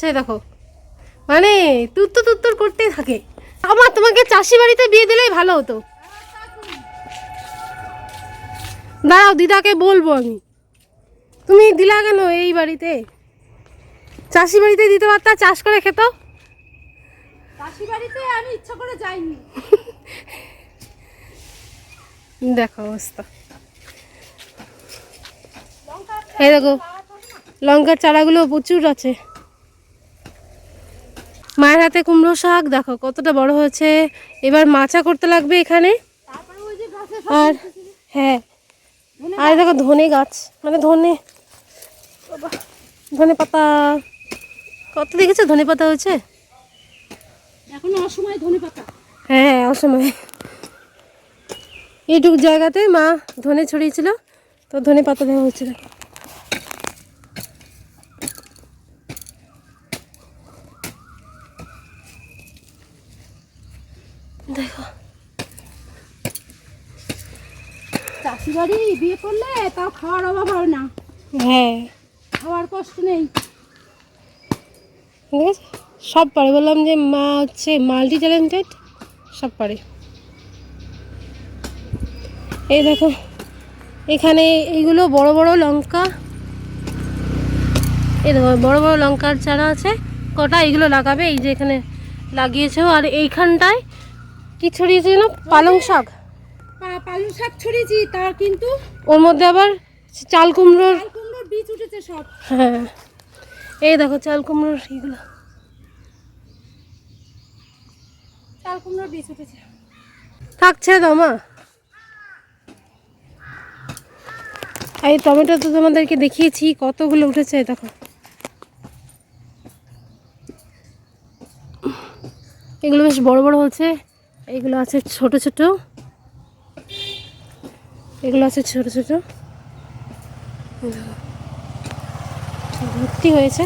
যাচ্ছে দেখো। মানে তুত্তর তুত্তর করতেই থাকে। আমার তোমাকে চাষি বাড়িতে বিয়ে দিলেই ভালো হতো। দাঁড়াও দিদাকে বলব আমি। তুমি দিলা কেন এই বাড়িতে? চাষি বাড়িতে দিতে পারতা চাষ করে খেত? চাষি বাড়িতে আমি ইচ্ছা করে যাইনি। দেখো অবস্থা। এই দেখো লঙ্কার চারাগুলো প্রচুর আছে। মায়ের হাতে কুমড়ো শাক দেখো কতটা বড় হয়েছে। এবার মাচা করতে লাগবে এখানে। আর হ্যাঁ। আর দেখো ধনে গাছ মানে ধনে ধনে পাতা। কত দেখেছ ধনে পাতা হয়েছে? এখন অসময় ধনে পাতা। হ্যাঁ অসময়। এইটুকু জায়গাতে মা ধনে ছড়িয়েছিল তো ধনে পাতা দেওয়া হয়েছিল দেখো চাষি বাড়ি বিয়ে করলে তাও খাওয়ার অভাব হয় না। হ্যাঁ। খাওয়ার কষ্ট নেই। সব পারে। বললাম যে মা হচ্ছে মাল্টি ট্যালেন্টেড সব পারে। এই দেখো এখানে এইগুলো বড় বড় লঙ্কা এই দেখো বড় বড় লঙ্কার চারা আছে। কটা এইগুলো লাগাবে? এই যে এখানে লাগিয়েছো আর এইখানটায় কি ছড়িয়েছে যেন? পালং শাক। পালং শাক ছড়িয়েছি তার কিন্তু ওর মধ্যে আবার চাল কুমড়োর কুমড়োর বীজ উঠেছে সব। হ্যাঁ। এই দেখো চাল কুমড়োর এইগুলো। চাল কুমড়োর বীজ উঠেছে। থাকছে দাও মা। এই টমেটো তো তোমাদেরকে দেখিয়েছি কতগুলো উঠেছে দেখো। এগুলো বেশ বড় বড় হচ্ছে এগুলো আছে ছোট ছোট। এগুলো আছে ছোট ছোট। ভর্তি হয়েছে।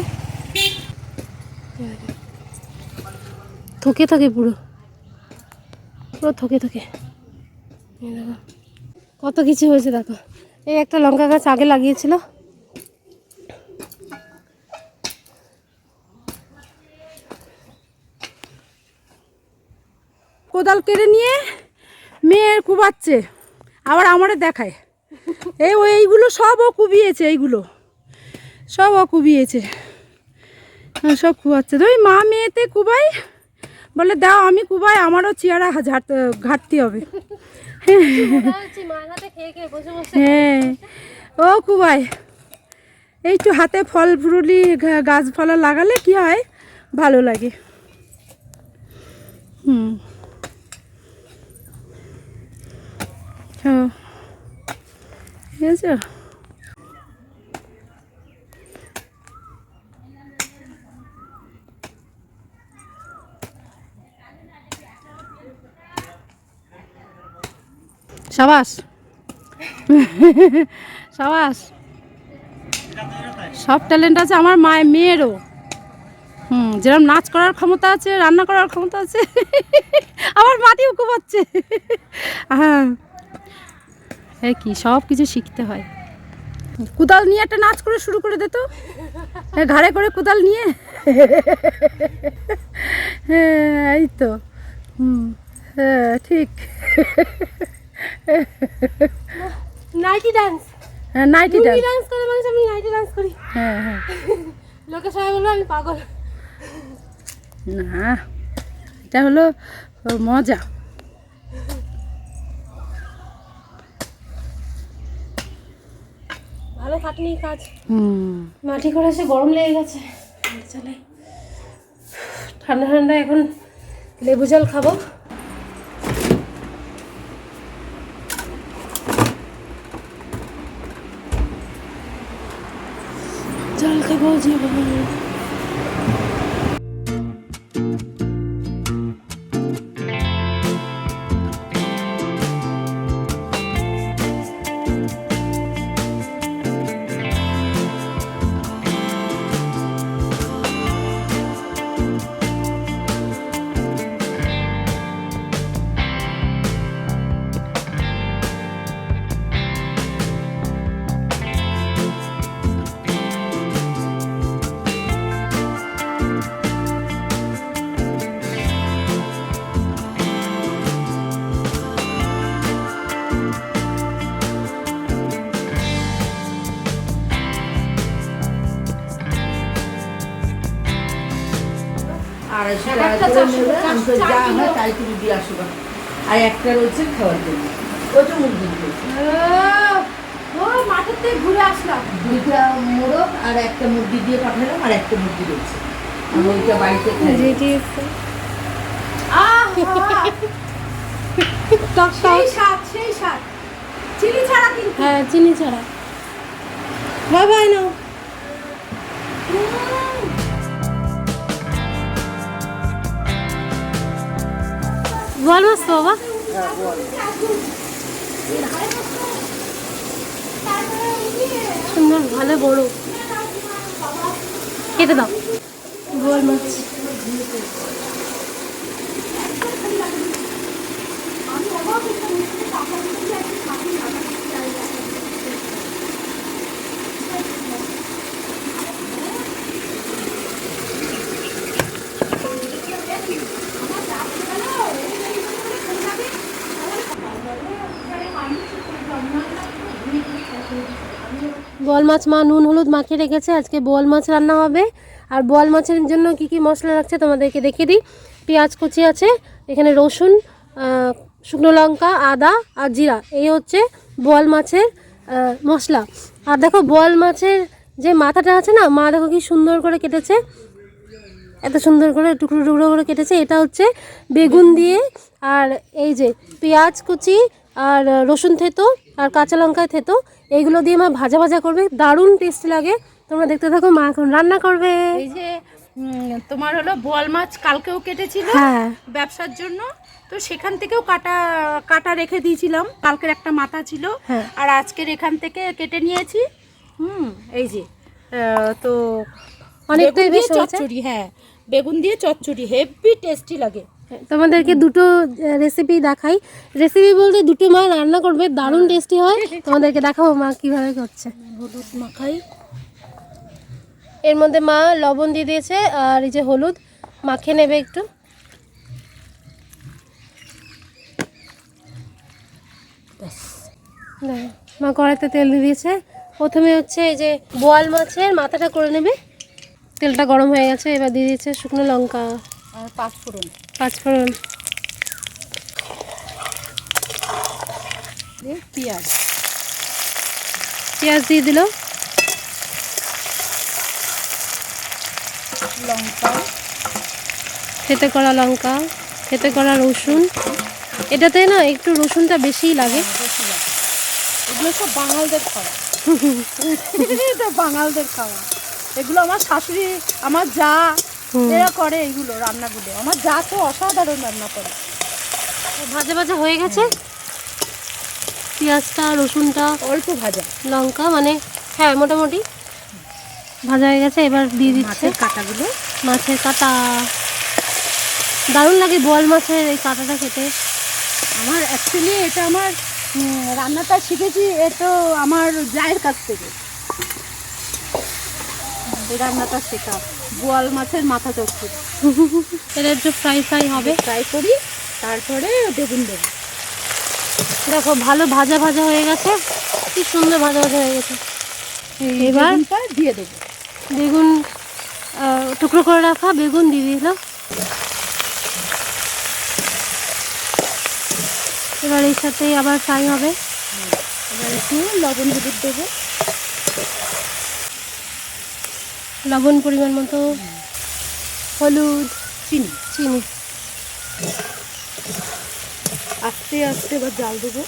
থকে থকে পুরো। পুরো থকে থকে। দেখো। কত কিছু হয়েছে, দেখো। এই একটা লঙ্কা গাছ আগে লাগিয়েছিল। কোদাল কেড়ে নিয়ে মেয়ে কুবাচ্ছে। আবার আমারে দেখায়। এই এইগুলো সব ও কুবিয়েছে এইগুলো। সব ও কুবিয়েছে। হ্যাঁ, সব কুবাচ্ছে। তো ওই মা মেয়েতে কুবাই বলে দাও আমি কুবাই আমারও চেয়ারা ঘাটতি হবে। হ্যাঁ ও কুবাই। তো হাতে ফল ফুরুলি গা- গাছপালা লাগালে কি হয়? ভালো লাগে। হুম। ঠিক আছে সাবাস। সাবাস। সব ট্যালেন্ট আছে আমার মায়ের, মেয়েরও। হুম যেরকম নাচ করার ক্ষমতা আছে, রান্না করার ক্ষমতা আছে, আমার মাটিও কুপাচ্ছে হ্যাঁ। এই কি সব কিছু শিখতে হয়। কুদাল নিয়ে একটা নাচ করে শুরু করে দে তো। হ্যাঁ, ঘাড়ে করে কুদাল নিয়ে। হ্যাঁ এই তো। হুম হ্যাঁ ঠিক। Nighty dance. হ্যাঁ নাইটি ডান্স। ডান্স করে মানুষ আমি নাইটি ডান্স করি। হ্যাঁ হ্যাঁ। লোকে সবাই বলব আমি পাগল। না এটা হলো মজা। ভালো কাটনি কাজ। হুম। মাটি করে এসে গরম লেগে গেছে। চলে। ঠান্ডা ঠান্ডা এখন লেবু জল খাব। জল খাব জল আড়াইশো এক টাকা করে চারশো, নেবে আমি তো যা হয় তাই তুমি দিয়ে আসো আর একটা রয়েছে খাওয়ার জন্য। ওটা মুরগি মাঠের থেকে ঘুরে আসলাম। দুইটা মোরগ আর একটা মুরগি দিয়ে পাঠালাম আর একটা মুরগি রয়েছে আমি ওইটা বাড়িতে চিনি ছাড়া কিন্তু। হ্যাঁ চিনি ছাড়া। বাই বাই নাও। বল মাছ তো বাবা সুন্দর ভালো বড়। কেটে দাও। বোয়াল মাছ। বোয়াল মাছ, মা, নুন, হলুদ মাখিয়ে রেখেছে। আজকে বোয়াল মাছ রান্না হবে। আর বোয়াল মাছের জন্য কি কি মশলা লাগছে তোমাদেরকে দেখিয়ে দিই। পেঁয়াজ কুচি আছে, এখানে রসুন শুকনো লঙ্কা, আদা আর জিরা। এই হচ্ছে বোয়াল মাছের মশলা। আর দেখো বোয়াল মাছের যে মাথাটা আছে না, মা দেখো কি সুন্দর করে কেটেছে। এত সুন্দর করে, টুকরো টুকরো করে কেটেছে। এটা হচ্ছে বেগুন দিয়ে। আর এই যে পেঁয়াজ কুচি আর রসুন থেতো আর কাঁচা লঙ্কায় থেতো এইগুলো দিয়ে মা ভাজা ভাজা করবে। দারুণ টেস্টি লাগে। তোমরা দেখতে থাকো মা এখন রান্না করবে। এই যে তোমার হলো বোয়াল মাছ কালকেও কেটেছিল হ্যাঁ। ব্যবসার জন্য। তো সেখান থেকেও কাটা কাটা রেখে দিয়েছিলাম। কালকের একটা মাথা ছিল। হ্যাঁ। আর আজকের এখান থেকে কেটে নিয়েছি। হুম এই যে তো অনেকটাই বেশ চচ্চড়ি হ্যাঁ। বেগুন দিয়ে চচ্চড়ি হেভি টেস্টি লাগে। তোমাদেরকে দুটো রেসিপি দেখাই। রেসিপি বলতে দুটো মা রান্না করবে দারুণ টেস্টি হয়। তোমাদেরকে দেখাবো মা কীভাবে করছে। হলুদ মাখাই। এর মধ্যে মা লবণ দিয়ে দিয়েছে আর এই যে হলুদ মাখে নেবে একটু। মা কড়াইতে তেল দিয়ে দিয়েছে। প্রথমে হচ্ছে এই যে বোয়াল মাছের মাথাটা করে নেবে। তেলটা গরম হয়ে গেছে এবার দিয়ে দিয়েছে শুকনো লঙ্কা। আর পাঁচফোড়ন পাঁচফোড়ন দিয়ে পেঁয়াজ। পেঁয়াজ দিয়ে দিল। লঙ্কা। থেতে করা লঙ্কা থেতে করা রসুন। এটাতে না একটু রসুনটা বেশিই লাগে। বেশি লাগে। এগুলো সব বাঙালদের খাওয়া। এটা বাঙালদের খাওয়া। এগুলো আমার শাশুড়ি আমার যা। এরা করে এইগুলো রান্নাগুলো। আমার যা তো অসাধারণ রান্না করে। ভাজা ভাজা হয়ে গেছে? পেঁয়াজটা রসুনটা অল্প ভাজা। লঙ্কা মানে হ্যাঁ মোটামুটি। ভাজা হয়ে গেছে এবার দিয়ে দিচ্ছে। মাছের কাঁটাগুলো। মাছের কাটা। দারুণ লাগে বোয়াল মাছের এই কাঁটাটা খেতে। আমার অ্যাকচুয়ালি এটা আমার রান্নাটা শিখেছি এ তো আমার জায়ের কাছ থেকে। রান্নাটা শেখা। বোয়াল মাছের মাথা চচ্চড়ি। এটা একটু ফ্রাই ফ্রাই হবে। ফ্রাই করি তারপরে বেগুন দেবো। দেখো ভালো ভাজা ভাজা হয়ে গেছে। কি সুন্দর ভাজা ভাজা হয়ে গেছে। এবার দিয়ে দেবো। বেগুন টুকরো করে রাখা বেগুন দিয়ে দিল এবার এর সাথে আবার ফ্রাই হবে। এবার একটু লবণ হলুদ দেবো। লবণ পরিমাণ মতো হলুদ চিনি। চিনি। আস্তে আস্তে এবার জাল দেবো।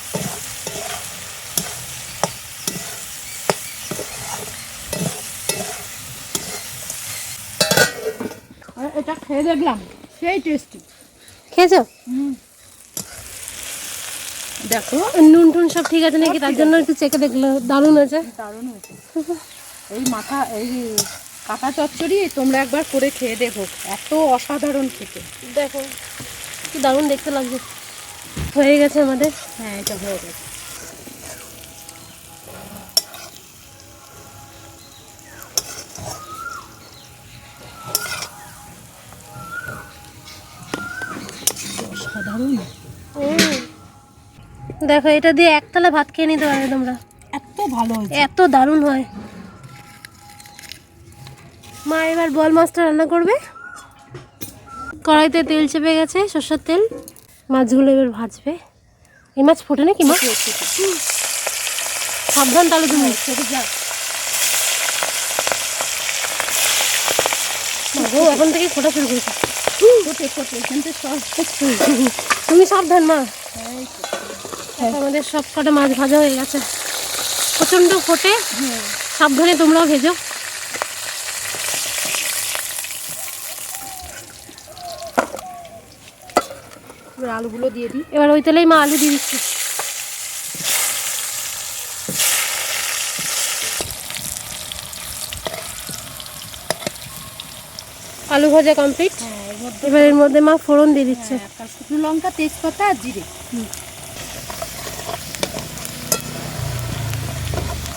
এটা খেয়ে দেখলাম। সেই টেস্টি খেয়েছো? দেখো। নুন টুন সব ঠিক আছে নাকি? তার জন্য একটু চেকে দেখল। দারুণ আছে দারুণ হয়েছে। এই মাথা এই কাঁটা চচ্চড়ি তোমরা একবার করে খেয়ে দেখো এত অসাধারণ খেতে। দেখো কি দারুণ দেখতে লাগছে। হয়ে গেছে আমাদের? হ্যাঁ এটা হয়ে গেছে। অসাধারণ। দেখো এটা দিয়ে একতলা ভাত খেয়ে নিতে পারবে তোমরা। এত ভালো এত দারুণ হয়। মা এবার বল মাছটা রান্না করবে? কড়াইতে তেল চেপে গেছে সর্ষের তেল। মাছগুলো এবার ভাজবে। এই মাছ ফোটে নাকি মা? সাবধান তাহলে তুমি। এখন থেকে ফোটা শুরু করেছে। তুমি সাবধান মা। আমাদের সব কটা মাছ ভাজা হয়ে গেছে। প্রচণ্ড ফোটে। সাবধানে তোমরাও ভেজো। এবার আলুগুলো দিয়ে দিই। এবার ওই তেলেই মা আলু দিয়ে দিচ্ছে। আলু ভাজা কমপ্লিট এবার এর মধ্যে মা ফোড়ন দিয়ে দিচ্ছে। আর শুকনো লঙ্কা তেজপাতা আর জিরে।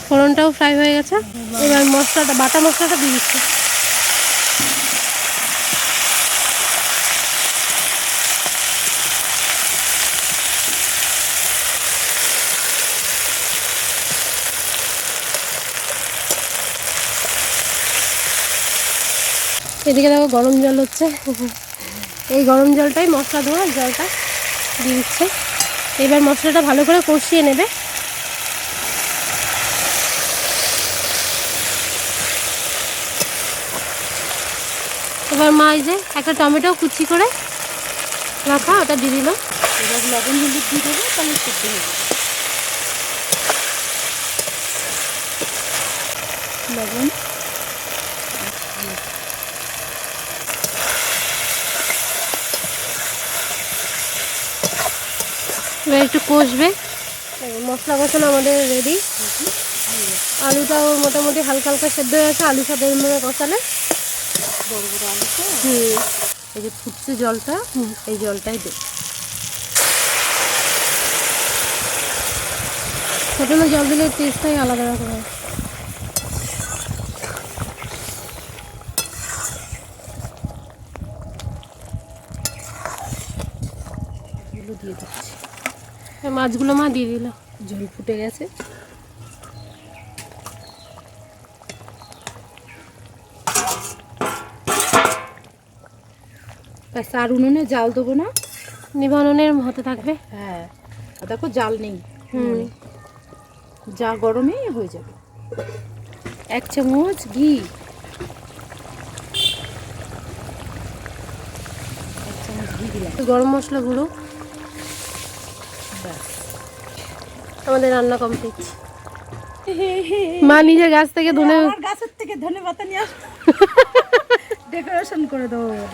ফোড়নটাও ফ্রাই হয়ে গেছে। এবার মশলাটা বাটা মশলাটা দিয়ে দিচ্ছে। এদিকে দেখো গরম জল হচ্ছে। এই গরম জলটাই মশলা ধোয়ার জলটা দিয়ে দিচ্ছে। এবার মশলাটা ভালো করে কষিয়ে নেবে। এবার মা এই যে একটা টমেটো কুচি করে রাখা ওটা দিয়ে দিল। এবার লবণ হলুদ দিয়ে দেবো তাহলে সেদ্ধ হয়ে যাবে। লবণ। একটু কষবে। মশলা কষানো আমাদের রেডি আলুটাও মোটামুটি হালকা হালকা সেদ্ধ হয়ে গেছে, আলু সাথে কষালে। বড় বড় আলু হুম, এই যে ফুটছে জলটা, এই জলটাই দে। ফোটানো জল দিলে টেস্টটাই আলাদা রকম হয় এগুলো দিয়ে দিচ্ছি এই মাছগুলো মা দিয়ে দিল। ঝোল ফুটে গেছে। ব্যাস আর উনুনে জাল দেবো না? নিবাননের হতে থাকবে। হ্যাঁ। দেখো জাল নেই। হুম। যা গরমেই হয়ে যাবে। এক চামচ ঘি। এক চামচ ঘি দিলাম। গরম মশলা গুঁড়ো। ব্যাস। আমাদের রান্না কমপ্লিট মা নিজের গাছ থেকে ধনে গাছের থেকে ধনে পাতা নিয়ে আস ডেকোরেশন করে দেবো বলে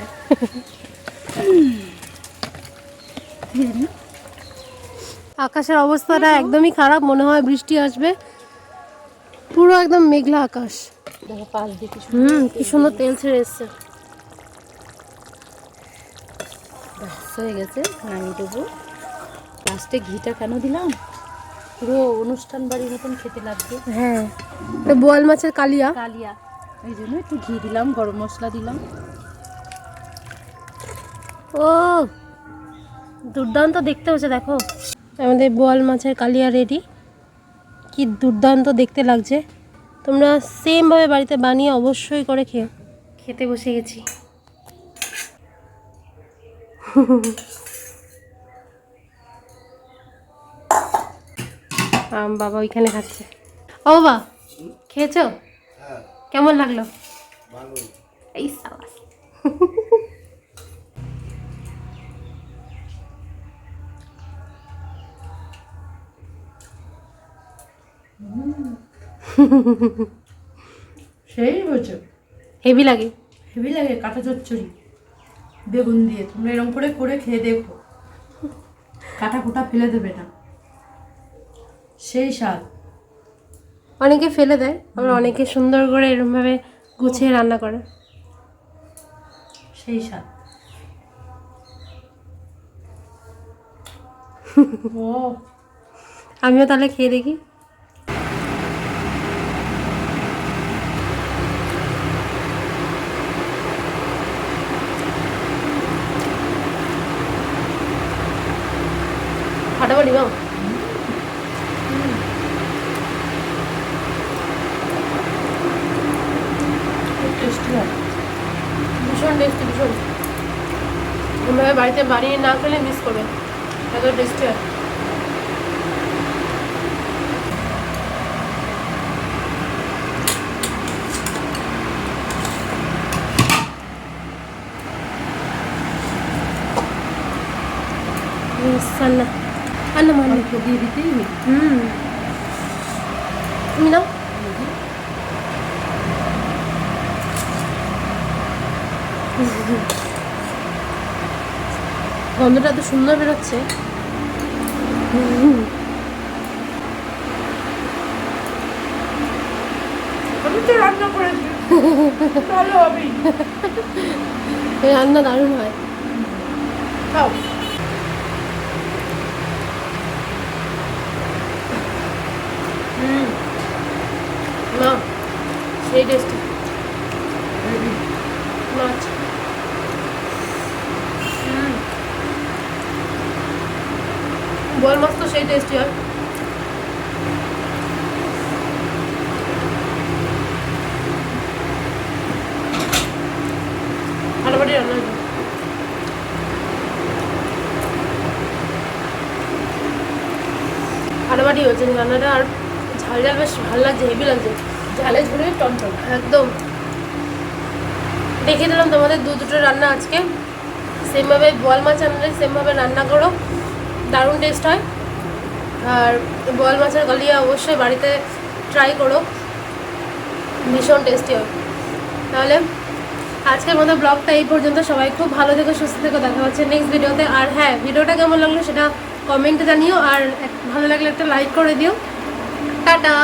আকাশের অবস্থাটা একদমই খারাপ মনে হয় বৃষ্টি আসবে। পুরো একদম মেঘলা আকাশ। হুম কি সুন্দর তেল ছেড়ে এসছে। ব্যাস হয়ে গেছে। নামিয়ে দেবো। লাস্টে ঘিটা কেন দিলাম? পুরো অনুষ্ঠান বাড়ির মতন খেতে লাগবে। হ্যাঁ। তো বোয়াল মাছের কালিয়া। কালিয়া। ওই জন্য একটু ঘি দিলাম গরম মশলা দিলাম। ও দুর্দান্ত দেখতে হচ্ছে দেখো। আমাদের বোয়াল মাছের কালিয়া রেডি কি দুর্দান্ত দেখতে লাগছে। তোমরা সেমভাবে বাড়িতে বানিয়ে অবশ্যই করে খেও। খেতে বসে গেছি। বাবা ওইখানে খাচ্ছে। ও বাবা খেয়েছো? কেমন লাগল? এই সাবাস। সেই হয়েছে। হেভি লাগে। হেভি লাগে কাঁটা চচ্চড়ি। বেগুন দিয়ে। তোমরা এরকম করে করে খেয়ে দেখো। কাটা কুটা ফেলে দেবে না। সেই স্বাদ। অনেকে ফেলে দেয় আবার অনেকে সুন্দর করে এরকমভাবে গুছিয়ে রান্না করে। সেই স্বাদ। ও আমিও তাহলে খেয়ে দেখি। ফাটাফাটি বাও খুব টেস্টি হয় ভীষণ টেস্টি ভীষণ বাড়িতে বানিয়ে না খেলে মিস করবে। এত টেস্টি হয় নাও। গন্ধটা এত সুন্দর বেরোচ্ছে। রান্না করেছি। ভালো এই রান্না দারুণ হয়। খাও। হুম। না সেই টেস্টি মাছ হুম বল মাছ তো সেই টেস্টি হয় ফাটাফাটি রান্না হয়েছে রান্নাটা আর ঝাল ঝাল বেশ ভালো লাগছে হেভি লাগছে। ঝালে ঝুলে টনটন একদম। দেখিয়ে দিলাম তোমাদের দু দুটো রান্না আজকে। সেমভাবে বল মাছ আনলে সেমভাবে রান্না করো। দারুণ টেস্ট হয়। আর বল মাছের গলিয়া অবশ্যই বাড়িতে ট্রাই করো। ভীষণ টেস্টি হয়। তাহলে আজকের মতো ব্লগটা এই পর্যন্ত। সবাই খুব ভালো থেকো সুস্থ থেকো। দেখা হচ্ছে নেক্সট ভিডিওতে আর হ্যাঁ ভিডিওটা কেমন লাগল সেটা কমেন্টে জানিও। আর ভালো লাগলে একটা লাইক করে দিও। টাটা।